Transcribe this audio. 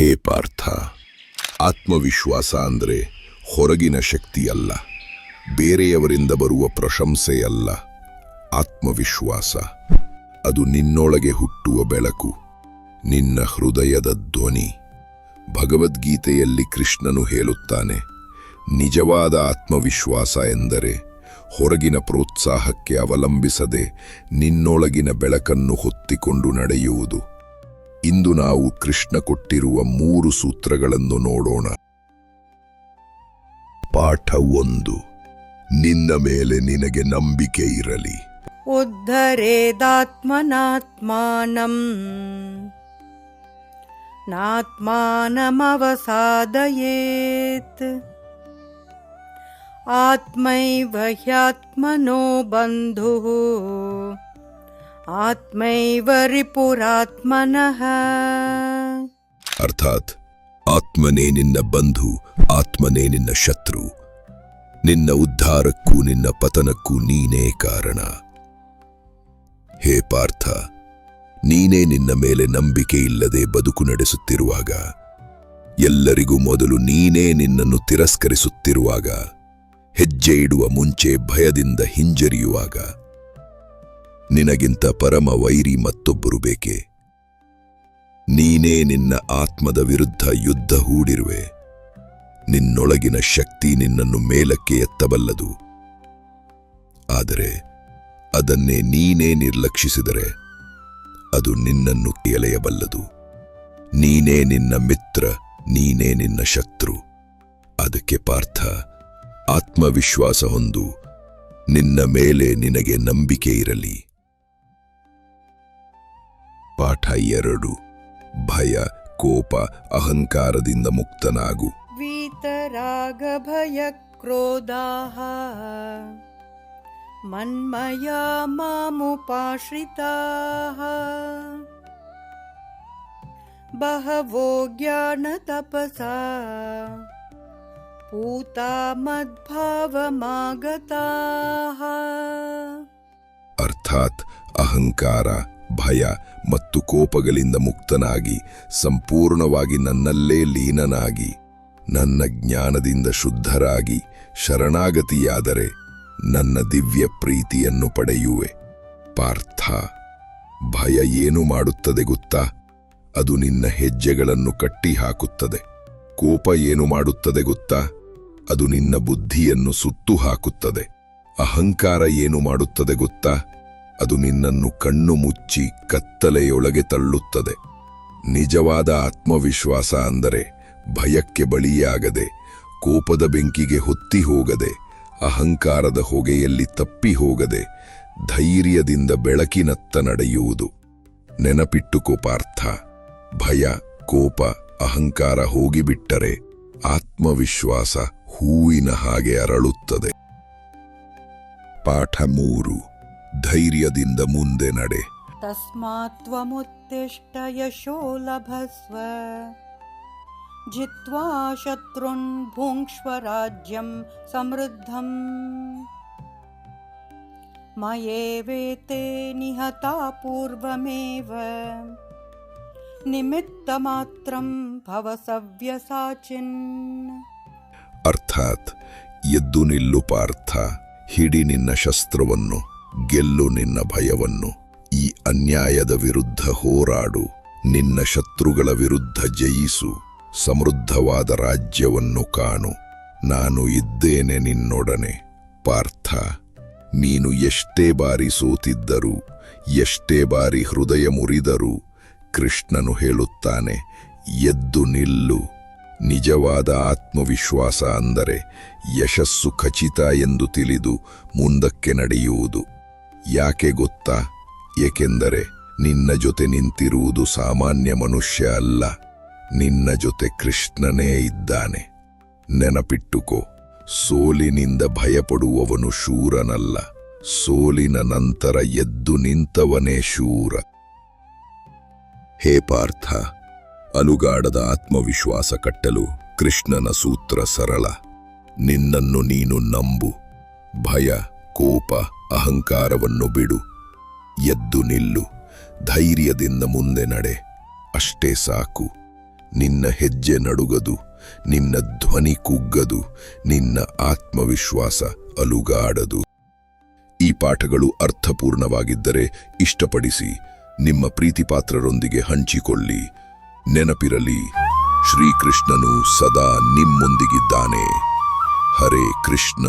ಹೇ ಪಾರ್ಥ, ಆತ್ಮವಿಶ್ವಾಸ ಅಂದರೆ ಹೊರಗಿನ ಶಕ್ತಿಯಲ್ಲ ಬೇರೆಯವರಿಂದ ಬರುವ ಪ್ರಶಂಸೆಯಲ್ಲ ಆತ್ಮವಿಶ್ವಾಸ. ಅದು ನಿನ್ನೊಳಗೆ ಹುಟ್ಟುವ ಬೆಳಕು, ನಿನ್ನ ಹೃದಯದ ಧ್ವನಿ. ಭಗವದ್ಗೀತೆಯಲ್ಲಿ ಕೃಷ್ಣನು ಹೇಳುತ್ತಾನೆ, ನಿಜವಾದ ಆತ್ಮವಿಶ್ವಾಸ ಎಂದರೆ ಹೊರಗಿನ ಪ್ರೋತ್ಸಾಹಕ್ಕೆ ಅವಲಂಬಿಸದೆ ನಿನ್ನೊಳಗಿನ ಬೆಳಕನ್ನು ಹೊತ್ತಿಕೊಂಡು ನಡೆಯುವುದು. ಇಂದು ನಾವು ಕೃಷ್ಣ ಕೊಟ್ಟಿರುವ ಮೂರು ಸೂತ್ರಗಳನ್ನು ನೋಡೋಣ. ಪಾಠ ಒಂದು. ನಿನ್ನ ಮೇಲೆ ನಿನಗೆ ನಂಬಿಕೆ ಇರಲಿ. ಉದ್ಧರೇದಾತ್ಮನಾತ್ಮಾನಂ ನಾತ್ಮಾನಮವಸಾದಯೇತ್. ಆತ್ಮೈವ ಹ್ಯಾತ್ಮನೋ ಬಂಧು. ಆತ್ಮೈವ ರಿಪುರಾತ್ಮನಃ ಅರ್ಥಾತ್, ಆತ್ಮನೇ ನಿನ್ನ ಬಂಧು, ಆತ್ಮನೇ ನಿನ್ನ ಶತ್ರು. ನಿನ್ನ ಉದ್ಧಾರಕ್ಕೂ ನಿನ್ನ ಪತನಕ್ಕೂ ನೀನೇ ಕಾರಣ. ಹೇ ಪಾರ್ಥ, ನೀನೇ ನಿನ್ನ ಮೇಲೆ ನಂಬಿಕೆ ಇಲ್ಲದೆ ಬದುಕು ನಡೆಸುತ್ತಿರುವಾಗ, ಎಲ್ಲರಿಗೂ ಮೊದಲು ನೀನೇ ನಿನ್ನನ್ನು ತಿರಸ್ಕರಿಸುತ್ತಿರುವಾಗ, ಹೆಜ್ಜೆ ಇಡುವ ಮುಂಚೆ ಭಯದಿಂದ ಹಿಂಜರಿಯುವಾಗ ನಿನಗಿಂತ ಪರಮ ವೈರಿ ಮತ್ತೊಬ್ಬರು ಬೇಕೆ? ನೀನೇ ನಿನ್ನ ಆತ್ಮದ ವಿರುದ್ಧ ಯುದ್ಧ ಹೂಡಿರುವೆ. ನಿನ್ನೊಳಗಿನ ಶಕ್ತಿ ನಿನ್ನನ್ನು ಮೇಲಕ್ಕೆ ಎತ್ತಬಲ್ಲದು. ಆದರೆ ಅದನ್ನೇ ನೀನೇ ನಿರ್ಲಕ್ಷಿಸಿದರೆ ಅದು ನಿನ್ನನ್ನು ಎಳೆಯಬಲ್ಲದು. ನೀನೇ ನಿನ್ನ ಮಿತ್ರ, ನೀನೇ ನಿನ್ನ ಶತ್ರು. ಅದಕ್ಕೆ ಪಾರ್ಥ, ಆತ್ಮವಿಶ್ವಾಸ ಹೊಂದು ನಿನ್ನ ಮೇಲೆ ನಿನಗೆ ನಂಬಿಕೆ ಇರಲಿ. ಪಾಠ ಎರಡು ಭಯ ಕೋಪ ಅಹಂಕಾರದಿಂದ ಮುಕ್ತನಾಗು वीतरागभयक्रोधाः मन्मया मामुपाश्रिताः बहवो ज्ञानतपसा पूता मद्भावमागताः ಅರ್ಥಾತ್ ಅಹಂಕಾರ ಭಯ ಮತ್ತು ಕೋಪಗಳಿಂದ ಮುಕ್ತನಾಗಿ, ಸಂಪೂರ್ಣವಾಗಿ ನನ್ನಲ್ಲೇ ಲೀನನಾಗಿ, ನನ್ನ ಜ್ಞಾನದಿಂದ ಶುದ್ಧರಾಗಿ, ಶರಣಾಗತಿಯಾದರೆ ನನ್ನ ದಿವ್ಯ ಪ್ರೀತಿಯನ್ನು ಪಡೆಯುವೆ. ಪಾರ್ಥ, ಭಯ ಏನು ಮಾಡುತ್ತದೆ ಗೊತ್ತಾ? ಅದು ನಿನ್ನ ಹೆಜ್ಜೆಗಳನ್ನು ಕಟ್ಟಿಹಾಕುತ್ತದೆ. ಕೋಪ ಏನು ಮಾಡುತ್ತದೆ ಗೊತ್ತಾ? ಅದು ನಿನ್ನ ಬುದ್ಧಿಯನ್ನು ಸುತ್ತು ಹಾಕುತ್ತದೆ ಅಹಂಕಾರ ಏನು ಮಾಡುತ್ತದೆ ಗೊತ್ತಾ? ಅದು ನಿನ್ನನ್ನು ಕಣ್ಣು ಮುಚ್ಚಿ ಕತ್ತಲೆಯೊಳಗೆ ತಳ್ಳುತ್ತದೆ. ನಿಜವಾದ ಆತ್ಮವಿಶ್ವಾಸ ಅಂದರೆ ಭಯಕ್ಕೆ ಬಳಿಯಾಗದೆ ಕೋಪದ ಬೆಂಕಿಗೆ ಹೊತ್ತಿ ಹೋಗದೆ, ಅಹಂಕಾರದ ಹೊಗೆಯಲ್ಲಿ ತಪ್ಪಿ ಹೋಗದೆ, ಧೈರ್ಯದಿಂದ ಬೆಳಕಿನತ್ತ ನಡೆಯುವುದು. ನೆನಪಿಟ್ಟುಕೋ ಪಾರ್ಥ, ಭಯ, ಕೋಪ, ಅಹಂಕಾರ ಹೋಗಿಬಿಟ್ಟರೆ ಆತ್ಮವಿಶ್ವಾಸ ಹೂವಿನ ಹಾಗೆ ಅರಳುತ್ತದೆ. ಪಾಠ ಮೂರು. ಧೈರ್ಯದಿಂದ ಮುಂದೆ ನಡೆ. ತಸ್ಮಾತ್ವಮುತ್ತಿಷ್ಟ ಯಶೋ ಲಭಸ್ವ. ಜಿತ್ವಾ ಶತ್ರುನ್ ಭುಂಕ್ಷ್ವ ರಾಜ್ಯಂ ಸಮೃದ್ಧಂ. ಮಯೇವೇತೆ ನಿಹತಾ ಪೂರ್ವಮೇವ. ನಿಮಿತ್ತ ಮಾತ್ರಂ ಭವ ಸವ್ಯಸಾಚಿನ್ ಅರ್ಥಾತ್ ಎದ್ದು ನಿಲ್ಲು ಪಾರ್ಥ ಹಿಡಿ ನಿನ್ನ ಶಸ್ತ್ರವನ್ನು. ಗೆಲ್ಲು ನಿನ್ನ ಭಯವನ್ನು. ಈ ಅನ್ಯಾಯದ ವಿರುದ್ಧ ಹೋರಾಡು. ನಿನ್ನ ಶತ್ರುಗಳ ವಿರುದ್ಧ ಜಯಿಸು. ಸಮೃದ್ಧವಾದ ರಾಜ್ಯವನ್ನು ಕಾಣು. ನಾನು ಇದ್ದೇನೆ ನಿನ್ನೊಡನೆ. ಪಾರ್ಥ, ನೀನು ಎಷ್ಟೇ ಬಾರಿ ಸೋತಿದ್ದರೂ, ಎಷ್ಟೇ ಬಾರಿ ಹೃದಯ ಮುರಿದರೂ, ಕೃಷ್ಣನು ಹೇಳುತ್ತಾನೆ, ಎದ್ದು ನಿಲ್ಲು. ನಿಜವಾದ ಆತ್ಮವಿಶ್ವಾಸ ಅಂದರೆ ಯಶಸ್ಸು ಖಚಿತ ಎಂದು ತಿಳಿದು ಮುಂದಕ್ಕೆ ನಡೆಯುವುದು. ಯಾಕೆ ಗೊತ್ತಾ? ಏಕೆಂದರೆ ನಿನ್ನ ಜೊತೆ ನಿಂತಿರುವುದು ಸಾಮಾನ್ಯ ಮನುಷ್ಯ ಅಲ್ಲ. ನಿನ್ನ ಜೊತೆ ಕೃಷ್ಣನೇ ಇದ್ದಾನೆ. ನೆನಪಿಟ್ಟುಕೋ, ಸೋಲಿನಿಂದ ಭಯಪಡುವವನು ಶೂರನಲ್ಲ. ಸೋಲಿನ ನಂತರ ಎದ್ದು ನಿಂತವನೇ ಶೂರ. ಹೇ ಪಾರ್ಥ, ಅಲುಗಾಡದ ಆತ್ಮವಿಶ್ವಾಸ ಕಟ್ಟಲು ಕೃಷ್ಣನ ಸೂತ್ರ ಸರಳ. ನಿನ್ನನ್ನು ನೀನು ನಂಬು. ಭಯ ಕೋಪ, ಅಹಂಕಾರವನ್ನು ಬಿಡು. ಎದ್ದು ನಿಲ್ಲು. ಧೈರ್ಯದಿಂದ ಮುಂದೆ ನಡೆ. ಅಷ್ಟೇ ಸಾಕು. ನಿನ್ನ ಹೆಜ್ಜೆ ನಡುಗದು. ನಿನ್ನ ಧ್ವನಿ ಕುಗ್ಗದು. ನಿನ್ನ ಆತ್ಮವಿಶ್ವಾಸ ಅಲುಗಾಡದು. ಈ ಪಾಠಗಳು ಅರ್ಥಪೂರ್ಣವಾಗಿದ್ದರೆ ಇಷ್ಟಪಡಿಸಿ, ನಿಮ್ಮ ಪ್ರೀತಿಪಾತ್ರರೊಂದಿಗೆ ಹಂಚಿಕೊಳ್ಳಿ. ನೆನಪಿರಲಿ, ಶ್ರೀಕೃಷ್ಣನು ಸದಾ ನಿಮ್ಮೊಂದಿಗಿದ್ದಾನೆ. ಹರೇ ಕೃಷ್ಣ.